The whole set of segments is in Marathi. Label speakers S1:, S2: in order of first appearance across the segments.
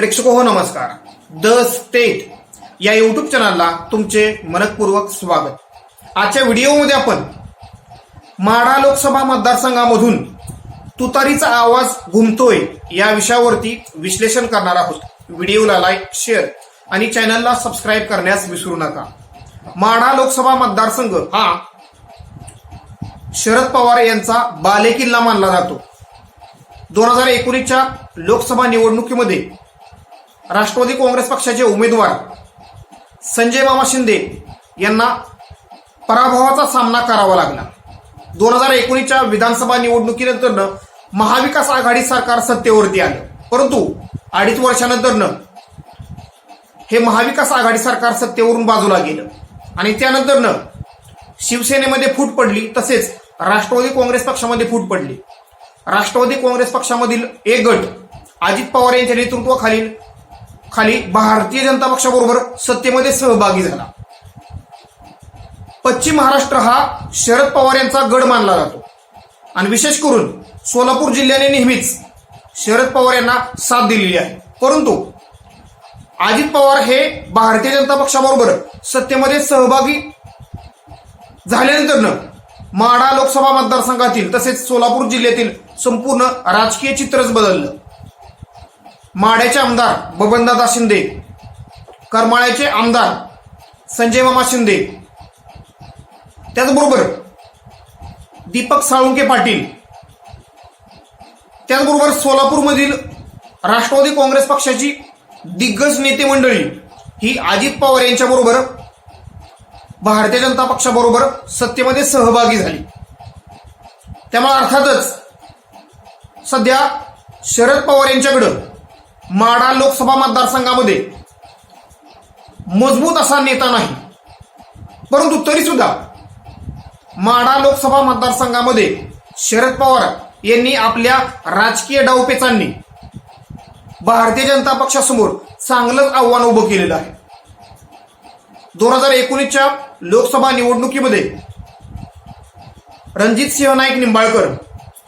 S1: प्रेक्षक हो नमस्कार. द स्टेट या युट्यूब चॅनलला तुमचे मनपूर्वक स्वागत. आजच्या व्हिडिओमध्ये आपण माढा लोकसभा मतदारसंघामधून तुतारीचा आवाज घुमतोय या विषयावरती विश्लेषण करणार आहोत. व्हिडिओला लाईक शेअर आणि चॅनलला सबस्क्राईब करण्यास विसरू नका. माढा लोकसभा मतदारसंघ हा शरद पवार यांचा बालेकिल्ला मानला जातो. दोन हजार एकोणीसच्या लोकसभा निवडणुकीमध्ये राष्ट्रवादी काँग्रेस पक्षाचे उमेदवार संजय मामा शिंदे यांना पराभवाचा सामना करावा लागला. दोन हजार एकोणीसच्या विधानसभा निवडणुकीनंतर महाविकास आघाडी सरकार सत्तेवरती आलं. परंतु अडीच वर्षानंतरनं हे महाविकास आघाडी सरकार सत्तेवरून बाजूला गेलं. आणि त्यानंतरनं शिवसेनेमध्ये फूट पडली तसेच राष्ट्रवादी काँग्रेस पक्षामध्ये फूट पडली. राष्ट्रवादी काँग्रेस पक्षामधील एक गट अजित पवार यांच्या नेतृत्वाखालील खाली भारतीय जनता पक्षाबरोबर सत्तेमध्ये सहभागी झाला. पश्चिम महाराष्ट्र हा शरद पवार यांचा गड मानला जातो. आणि विशेष करून सोलापूर जिल्ह्याने नेहमीच शरद पवार यांना साथ दिलेली आहे. परंतु अजित पवार हे भारतीय जनता पक्षाबरोबर सत्तेमध्ये सहभागी झाल्यानंतरनं माढा लोकसभा मतदारसंघातील तसेच सोलापूर जिल्ह्यातील संपूर्ण राजकीय चित्रच बदललं. माढ्याचे आमदार बबनदादा शिंदे करमाळ्याचे आमदार संजय मामा शिंदे. त्याचबरोबर दीपक साळुंके पाटील. त्याचबरोबर सोलापूरमधील राष्ट्रवादी काँग्रेस पक्षाची दिग्गज नेते मंडळी ही अजित पवार यांच्याबरोबर भारतीय जनता पक्षाबरोबर सत्तेमध्ये सहभागी झाली. त्यामुळे अर्थातच सध्या शरद पवार यांच्याकडं माढा लोकसभा मतदारसंघामध्ये मजबूत असा नेता नाही. परंतु तरी सुद्धा माढा लोकसभा मतदारसंघामध्ये शरद पवार यांनी आपल्या राजकीय डावपेचांनी भारतीय जनता पक्षासमोर चांगलंच आव्हान उभं केलेलं आहे. दोन हजार एकोणीसच्या लोकसभा निवडणुकीमध्ये रणजित सिंह नाईक निंबाळकर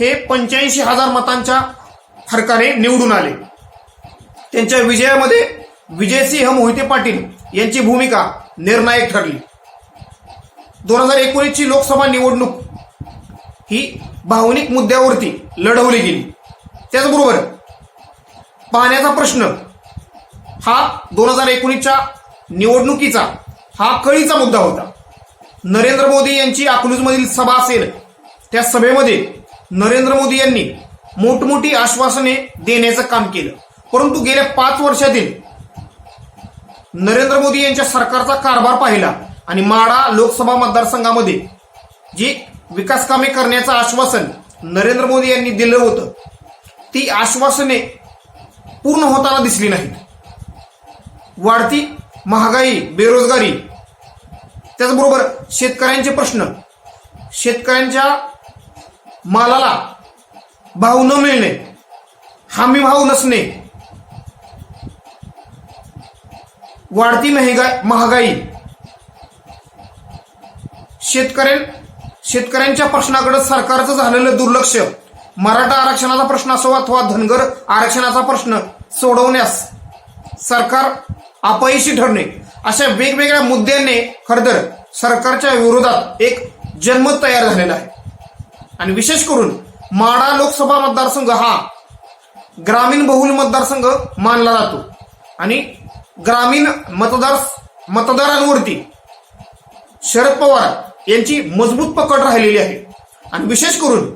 S1: हे पंच्याऐंशी हजार मतांच्या फरकाने निवडून आले. त्यांच्या विजयामध्ये विजयसिंह मोहिते पाटील यांची भूमिका निर्णायक ठरली. दोन हजार एकोणीसची लोकसभा निवडणूक ही भावनिक मुद्द्यावरती लढवली गेली. त्याचबरोबर पाण्याचा प्रश्न हा दोन हजार एकोणीसच्या निवडणुकीचा हा कळीचा मुद्दा होता. नरेंद्र मोदी यांची अकलूजमधील सभा असेल त्या सभेमध्ये नरेंद्र मोदी यांनी मोठमोठी आश्वासने देण्याचं काम केलं. परंतु गेल्या पाच वर्षातील नरेंद्र मोदी यांच्या सरकारचा कारभार पाहिला आणि माडा लोकसभा मतदारसंघामध्ये जी विकास कामे करण्याचं आश्वासन नरेंद्र मोदी यांनी दिलं होतं ती आश्वासने पूर्ण होताना दिसली नाहीत वाढती महागाई बेरोजगारी त्याचबरोबर शेतकऱ्यांचे प्रश्न शेतकऱ्यांच्या मालाला भाव न मिळणे हमी भाव नसणे वाढती महागाई महागाई. शेतकऱ्यां शेतकऱ्यांच्या प्रश्नाकडे सरकारचं झालेलं दुर्लक्ष. मराठा आरक्षणाचा प्रश्न असो अथवा धनगर आरक्षणाचा प्रश्न सोडवण्यास सरकार अपयशी ठरणे. अशा वेगवेगळ्या मुद्द्यांनी खरदर सरकारच्या विरोधात एक जनमत तयार झालेला आहे. आणि विशेष करून माडा लोकसभा मतदारसंघ हा ग्रामीण बहुल मतदारसंघ मानला जातो. आणि ग्रामीण मतदार मतदारांवरती शरद पवार यांची मजबूत पकड राहिलेली आहे. आणि विशेष करून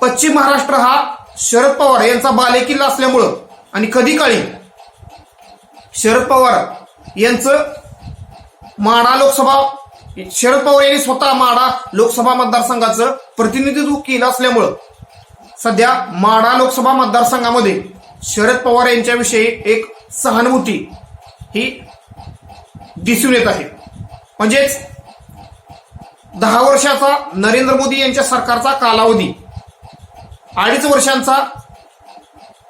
S1: पश्चिम महाराष्ट्र हा शरद पवार यांचा बालेकिल्ला असल्यामुळं आणि कधी काळी शरद पवार यांचं माडा लोकसभा शरद पवार यांनी स्वतः माडा लोकसभा मतदारसंघाचं प्रतिनिधित्व केलं असल्यामुळं सध्या माडा लोकसभा मतदारसंघामध्ये शरद पवार यांच्याविषयी एक सहानुभूती ही दिसून येत आहे. म्हणजेच दहा वर्षाचा नरेंद्र मोदी यांच्या सरकारचा कालावधी अडीच वर्षांचा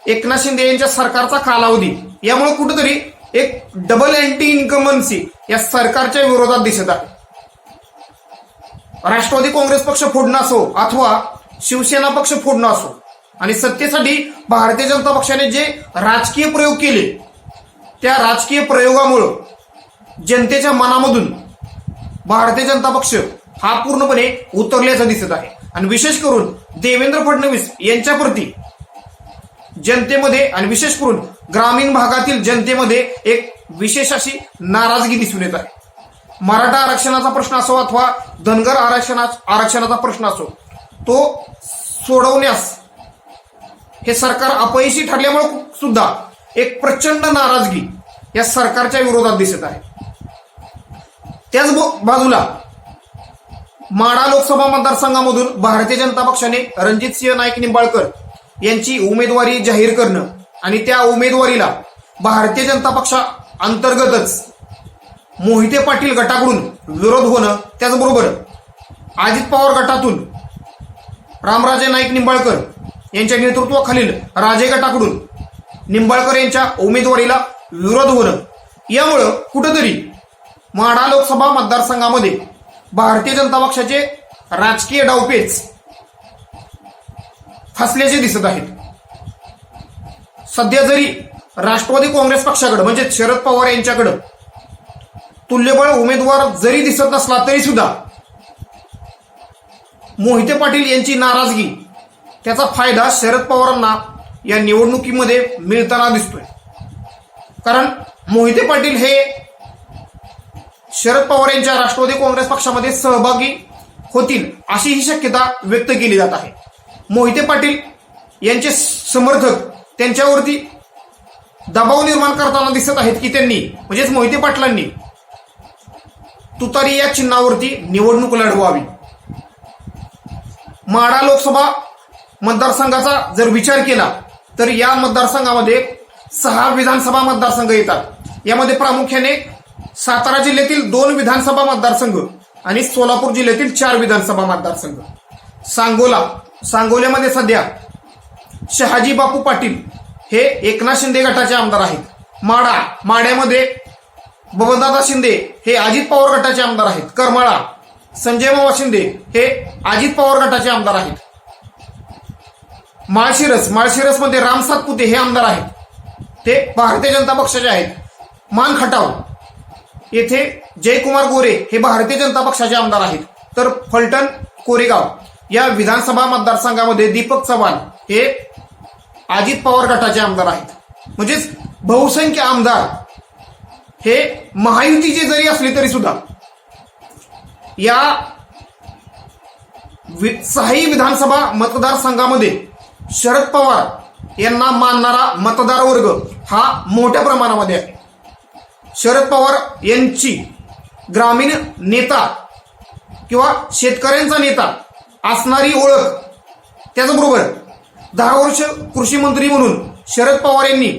S1: एकनाथ शिंदे यांच्या सरकारचा कालावधी यामुळे कुठेतरी एक डबल अँटी इन्कमन्सी या सरकारच्या विरोधात दिसत आहे. राष्ट्रवादी काँग्रेस पक्ष फोडणं असो अथवा शिवसेना पक्ष फोडणं असो आणि सत्तेसाठी भारतीय जनता पक्षाने जे राजकीय प्रयोग केले त्या राजकीय प्रयोगामुळं जनतेच्या मनामधून भारतीय जनता पक्ष हा पूर्णपणे उतरल्याचं दिसत आहे. आणि विशेष करून देवेंद्र फडणवीस यांच्याप्रती जनतेमध्ये आणि विशेष करून ग्रामीण भागातील जनतेमध्ये एक विशेष अशी नाराजगी दिसून येत आहे. मराठा आरक्षणाचा प्रश्न असो अथवा धनगर आरक्षणा आरक्षणाचा प्रश्न असो तो सोडवण्यास हे सरकार अपयशी ठरल्यामुळे सुद्धा एक प्रचंड नाराजगी या सरकारच्या विरोधात दिसत आहे. त्याच बाजूला माडा लोकसभा मतदारसंघामधून भारतीय जनता पक्षाने रणजित सिंह नाईक निंबाळकर यांची उमेदवारी जाहीर करणं आणि त्या उमेदवारीला भारतीय जनता पक्षा अंतर्गतच मोहिते पाटील गटाकडून विरोध होणं त्याचबरोबर अजित पवार गटातून रामराजे नाईक निंबाळकर यांच्या नेतृत्वाखालील राजे गटाकडून निंबाळकर यांच्या उमेदवारीला विरोध होणं यामुळं कुठंतरी माढा लोकसभा मतदारसंघामध्ये भारतीय जनता पक्षाचे राजकीय डावपेच फसल्याचे दिसत आहेत. सध्या जरी राष्ट्रवादी काँग्रेस पक्षाकडे म्हणजे शरद पवार यांच्याकडं तुल्यबळ उमेदवार जरी दिसत नसला तरी सुद्धा मोहिते पाटील यांची नाराजगी त्याचा फायदा शरद पवारांना या निवडणुकीमध्ये मिळताना दिसतोय. कारण मोहिते पाटील हे शरद पवार यांच्या राष्ट्रवादी काँग्रेस पक्षामध्ये सहभागी होतील अशी ही शक्यता व्यक्त केली जात आहे. मोहिते पाटील यांचे समर्थक त्यांच्यावरती दबाव निर्माण करताना दिसत आहेत की त्यांनी म्हणजेच मोहिते पाटलांनी तुतारी या चिन्हावरती निवडणूक लढवावी. माडा लोकसभा मतदारसंघाचा जर विचार केला तर या मतदारसंघामध्ये सहा विधानसभा मतदारसंघ येतात. यामध्ये प्रामुख्याने सातारा जिल्ह्यातील दोन विधानसभा मतदारसंघ आणि सोलापूर जिल्ह्यातील चार विधानसभा मतदारसंघ. सांगोला सांगोल्यामध्ये सध्या शहाजी बापू पाटील हे एकनाथ शिंदे गटाचे आमदार आहेत. माडा माड्यामध्ये बबनदादा शिंदे हे अजित पवार गटाचे आमदार आहेत. करमाळा संजय मावा शिंदे हे अजित पवार गटाचे आमदार आहेत. माळशिरस माळशिरसमध्ये राम सातपुते हे आमदार आहेत. ते भारतीय जनता पक्षाचे आहेत. मान खटाव. येथे जयकुमार गोरे हे भारतीय जनता पक्षाचे आमदार आहेत. तर फलटण कोरेगाव या विधानसभा मतदारसंघामध्ये दीपक चव्हाण हे अजित पवार गटाचे आमदार आहेत. म्हणजेच बहुसंख्य आमदार हे महायुतीचे जरी असले तरी सुद्धा या वि- सहाही विधानसभा मतदारसंघामध्ये शरद पवार यांना मानणारा मतदार वर्ग हा मोठ्या प्रमाणामध्ये आहे. शरद पवार यांची ग्रामीण नेता किंवा शेतकऱ्यांचा नेता असणारी ओळख त्याचबरोबर दहा वर्ष कृषी मंत्री म्हणून शरद पवार यांनी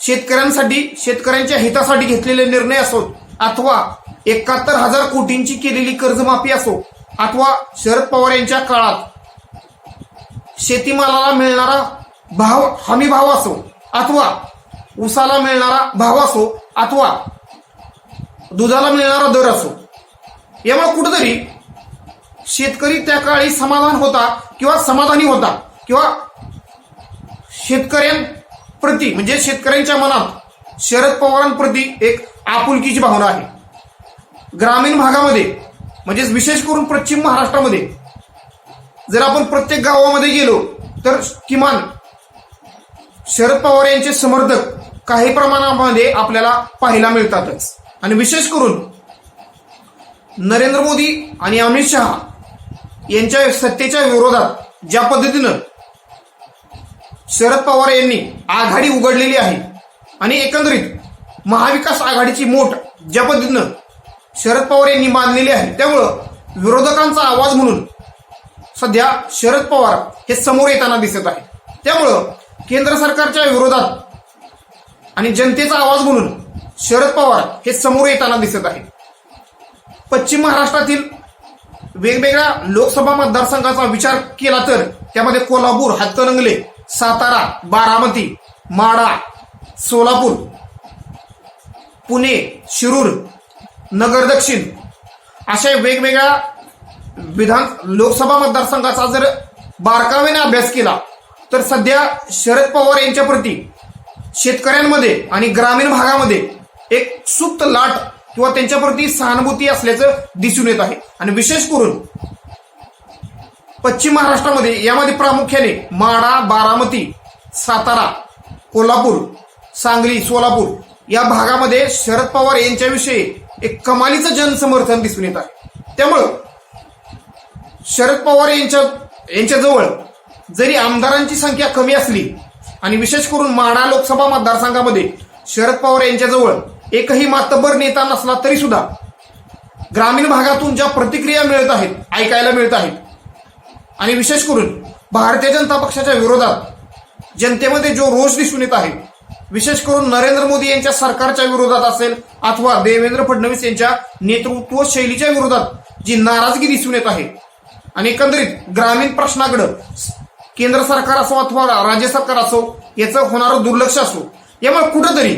S1: शेतकऱ्यांसाठी शेतकऱ्यांच्या हितासाठी घेतलेले निर्णय असोत अथवा एकाहत्तर हजार कोटींची केलेली कर्जमाफी असो अथवा शरद पवार यांच्या काळात शेतीमालाला मिळणारा भाव हमी भाव असो अथवा उसाला मिळणारा भाव असो अथवा दुधाला मिळणारा दर असो यामुळे कुठेतरी शेतकरी त्या काळी समाधान होता किंवा समाधानी होता किंवा शेतकऱ्यांप्रती म्हणजे शेतकऱ्यांच्या मनात शरद पवारांप्रती एक आपुलकीची भावना आहे. ग्रामीण भागामध्ये म्हणजेच विशेष करून पश्चिम महाराष्ट्रामध्ये जर आपण प्रत्येक गावामध्ये गेलो तर किमान शरद पवार यांचे समर्थक काही प्रमाणामध्ये आपल्याला पाहायला मिळतातच. आणि विशेष करून नरेंद्र मोदी आणि अमित शहा यांच्या सत्तेच्या विरोधात ज्या पद्धतीनं शरद पवार यांनी आघाडी उघडलेली आहे आणि एकंदरीत महाविकास आघाडीची मोठ ज्या पद्धतीनं शरद पवार यांनी मानलेली आहे त्यामुळं विरोधकांचा आवाज म्हणून सध्या शरद पवार हे समोर येताना दिसत आहे त्यामुळं केंद्र सरकारच्या विरोधात आणि जनतेचा आवाज म्हणून शरद पवार हे समोर येताना दिसत आहे पश्चिम महाराष्ट्रातील वेगवेगळ्या लोकसभा मतदारसंघाचा विचार केला तर त्यामध्ये कोल्हापूर हातकणंगले सातारा बारामती माडा सोलापूर पुणे शिरूर नगर दक्षिण अशा वेगवेगळ्या विधान लोकसभा मतदारसंघाचा जर बारकावेने अभ्यास केला तर सध्या शरद पवार यांच्या प्रती शेतकऱ्यांमध्ये आणि ग्रामीण भागामध्ये एक सुप्त लाट किंवा त्यांच्या प्रती सहानुभूती असल्याचं दिसून येत आहे. आणि विशेष करून पश्चिम महाराष्ट्रामध्ये यामध्ये प्रामुख्याने माडा बारामती सातारा कोल्हापूर सांगली सोलापूर या भागामध्ये शरद पवार यांच्याविषयी एक कमालीचं जनसमर्थन दिसून येत आहे. त्यामुळं शरद पवार यांच्या यांच्याजवळ जरी आमदारांची संख्या कमी असली आणि विशेष करून माढा लोकसभा मतदारसंघामध्ये शरद पवार यांच्याजवळ एकही मातबर नेता नसला तरी सुद्धा ग्रामीण भागातून ज्या प्रतिक्रिया मिळत आहेत ऐकायला मिळत आहेत आणि विशेष करून भारतीय जनता पक्षाच्या विरोधात जनतेमध्ये जो रोष दिसून येत आहे विशेष करून नरेंद्र मोदी यांच्या सरकारच्या विरोधात असेल अथवा देवेंद्र फडणवीस यांच्या नेतृत्व शैलीच्या विरोधात जी नाराजगी दिसून येत आहे आणि एकंदरीत ग्रामीण प्रश्नाकडं केंद्र सरकार असो अथवा राज्य सरकार असो याचं होणारं दुर्लक्ष असो यामुळे कुठंतरी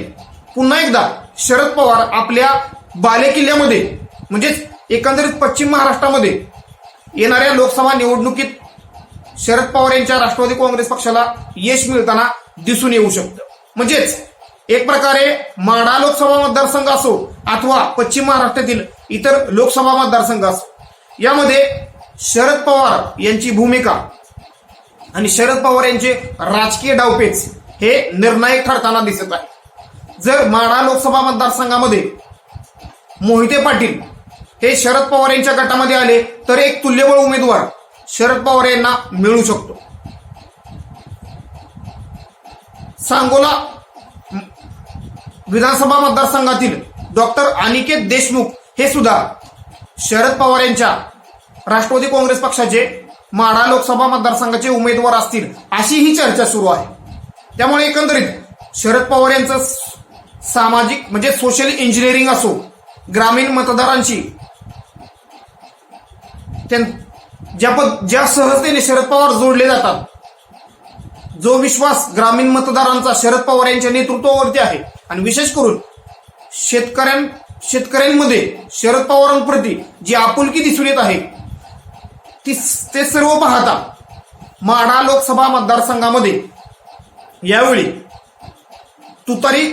S1: पुन्हा एकदा शरद पवार आपल्या बालेकिल्ल्यामध्ये म्हणजेच एकंदरीत पश्चिम महाराष्ट्रामध्ये येणाऱ्या लोकसभा निवडणुकीत शरद पवार यांच्या राष्ट्रवादी काँग्रेस पक्षाला यश मिळताना दिसून येऊ शकतं. म्हणजेच एक प्रकारे माडा लोकसभा मतदारसंघ असो अथवा पश्चिम महाराष्ट्रातील इतर लोकसभा मतदारसंघ असो यामध्ये शरद पवार यांची भूमिका आणि शरद पवार यांचे राजकीय डावपेच हे निर्णायक ठरताना दिसत आहे. जर माढा लोकसभा मतदारसंघामध्ये मोहिते पाटील हे शरद पवार यांच्या गटामध्ये आले तर एक तुल्यबळ उमेदवार शरद पवार यांना मिळू शकतो. सांगोला विधानसभा मतदारसंघातील डॉक्टर अनिकेत देशमुख हे सुद्धा शरद पवार यांच्या राष्ट्रवादी काँग्रेस पक्षाचे माढा लोकसभा मतदारसंघाचे उमेदवार असतील अशी ही चर्चा सुरू आहे. त्यामुळे एकंदरीत शरद पवार यांचं सामाजिक म्हणजे सोशल इंजिनिअरिंग असो ग्रामीण मतदारांची त्यां- ज्या पद ज्या सहजतेने शरद पवार जोडले जातात जो विश्वास ग्रामीण मतदारांचा शरद पवार यांच्या नेतृत्वावरती आहे आणि विशेष करून शेतकऱ्यां शेतकऱ्यांमध्ये शरद पवारांप्रती जी आपुलकी दिसून येत आहे ती ते सर्व पाहता माढा लोकसभा मतदारसंघामध्ये यावेळी तुतारी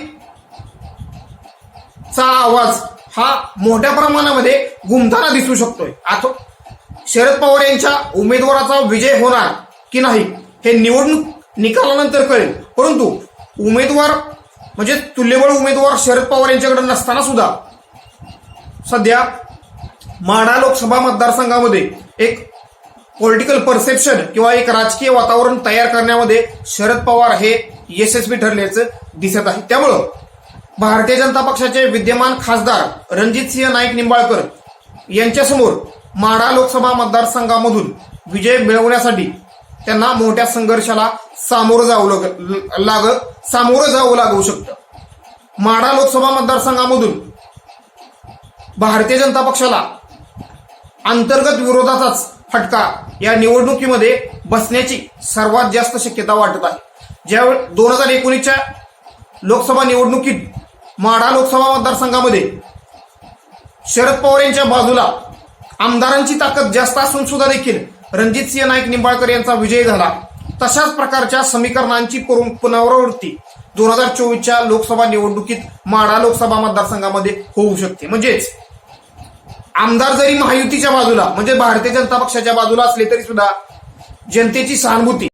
S1: चा आवाज हा मोठ्या प्रमाणामध्ये घुमताना दिसू शकतोय. आता शरद पवार यांच्या उमेदवाराचा विजय होणार की नाही हे निवडणूक निकालानंतर कळेल. परंतु उमेदवार म्हणजे तुल्यबळ उमेदवार शरद पवार यांच्याकडे नसताना सुद्धा सध्या माढा लोकसभा मतदारसंघामध्ये एक पॉलिटिकल परसेप्शन किंवा एक राजकीय वातावरण तयार करण्यामध्ये शरद पवार हे यशस्वी ठरल्याचं दिसत आहे. त्यामुळं भारतीय जनता पक्षाचे विद्यमान खासदार रणजित सिंह नाईक निंबाळकर यांच्यासमोर माढा लोकसभा मतदारसंघामधून विजय मिळवण्यासाठी त्यांना मोठ्या संघर्षाला सामोरं जावं लाग लाग सामोरं जावं लागू शकतं. माढा लोकसभा मतदारसंघामधून भारतीय जनता पक्षाला अंतर्गत विरोधाचाच फटका या निवडणुकीमध्ये बसण्याची सर्वात जास्त शक्यता वाटत आहे. ज्यावेळी दोन हजार एकोणीसच्या लोकसभा निवडणुकीत माढा लोकसभा मतदारसंघामध्ये शरद पवार यांच्या बाजूला आमदारांची ताकद जास्त असून सुद्धा देखील रणजितसिंह नाईक निंबाळकर यांचा विजय झाला. तशाच प्रकारच्या समीकरणांची पुनरावृत्ती दोन हजार चोवीसच्या लोकसभा निवडणुकीत माढा लोकसभा मतदारसंघामध्ये होऊ शकते. म्हणजेच आमदार जरी महायुतीच्या बाजूला म्हणजे भारतीय जनता पक्षाच्या बाजूला असले तरी सुद्धा जनतेची सहानुभूती.